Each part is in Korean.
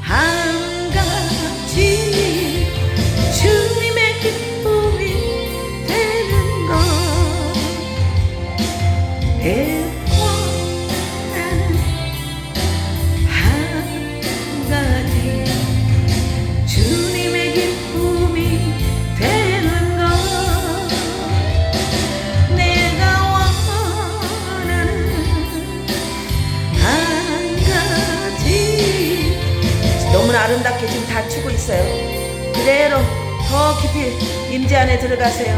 한 가지 주님의 기쁨이 되는 것 아름답게 지금 다 추고 있어요. 그대로 더 깊이 임재 안에 들어가세요.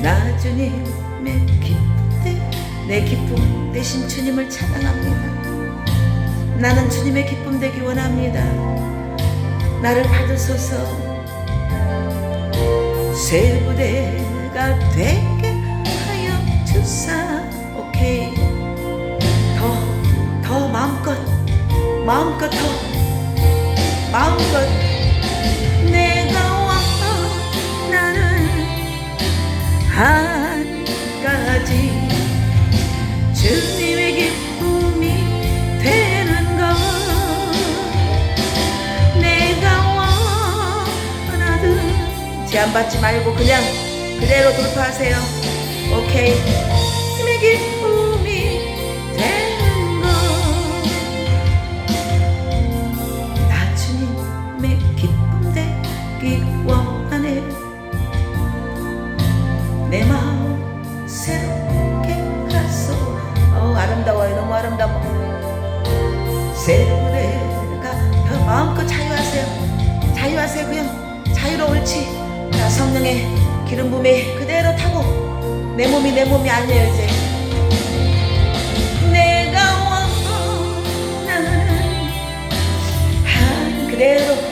나 주님의 기쁨 내 기쁨 대신 주님을 찬양합니다. 나는 주님의 기쁨 되기 원합니다. 나를 받으소서. 새 부대가 되게 하여 주사. 오케이. 더 더 마음껏 마음껏 더 내가 원하는 한 가지 주님의 기쁨이 되는 것 내가 원하든. 제한받지 말고 그냥 그대로 돌파하세요. 오케이 내 마음 새롭게 하소 어 아름다워요. 너무 아름다워. 더 마음껏 자유하세요. 자유하세요 그냥. 자유로 옳지 자 성령의 기름 부음에 그대로 타고 내 몸이 내 몸이 아니에요 이제. 내가 원하는 한 그대로